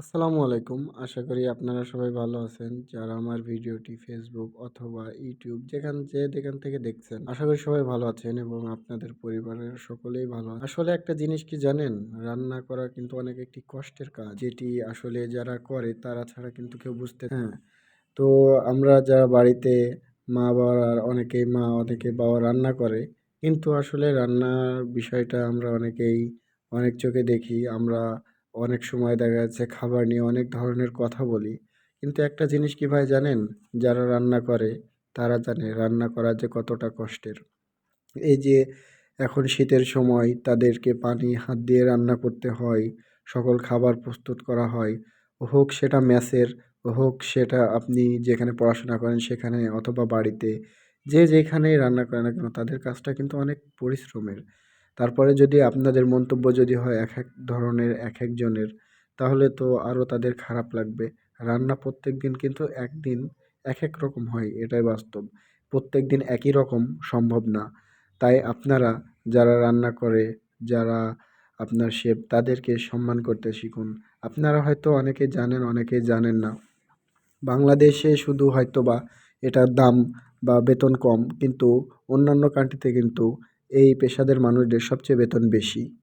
আসসালামু আলাইকুম। আশা করি আপনারা সবাই ভালো আছেন। যারা আমার ভিডিওটি ফেসবুক অথবা ইউটিউব যেখান যে যেখান থেকে দেখছেন, আশা করি সবাই ভালো আছেন এবং আপনাদের পরিবারের সকলেই ভালো আসলে একটা জিনিস কি জানেন? রান্না করা কিন্তু অনেক একটি কষ্টের কাজ। যেটি আসলে যারা করে, তারা ছাড়া কিন্তু কেউ বুঝতে হ্যাঁ তো আমরা যারা বাড়িতে মা বাবার অনেকেই মা, অনেকে বাবা রান্না করে, কিন্তু আসলে রান্নার বিষয়টা আমরা অনেকেই অনেক চোখে দেখি। আমরা অনেক সময় দেখা যাচ্ছে খাবার নিয়ে অনেক ধরনের কথা বলি। কিন্তু একটা জিনিস কি ভাই জানেন? যারা রান্না করে, তারা জানে রান্না করা যে কতটা কষ্টের। এই যে এখন শীতের সময় তাদেরকে পানি, হাত দিয়ে রান্না করতে হয়, সকল খাবার প্রস্তুত করা হয়, হোক সেটা মেসের হোক সেটা আপনি যেখানে পড়াশোনা করেন সেখানে অথবা বাড়িতে, যে যেখানেই রান্না করে না কেন, তাদের কাজটা কিন্তু অনেক পরিশ্রমের। তারপরে যদি আপনাদের মন্তব্য যদি হয় এক এক ধরনের, এক একজনের তাহলে তো আরও তাদের খারাপ লাগবে। রান্না প্রত্যেক দিন কিন্তু একদিন এক এক রকম হয়, এটাই বাস্তব। প্রত্যেক দিন একই রকম সম্ভব না। তাই আপনারা যারা রান্না করে, যারা আপনার শেফ, তাদেরকে সম্মান করতে শিখুন। আপনারা হয়তো অনেকে জানেন অনেকে জানেন না। বাংলাদেশে শুধু হয়তো বা এটার দাম বা বেতন কম, কিন্তু অন্যান্য কান্ট্রিতে কিন্তু এই পেশাদের মানুষদের সবচেয়ে বেতন বেশি।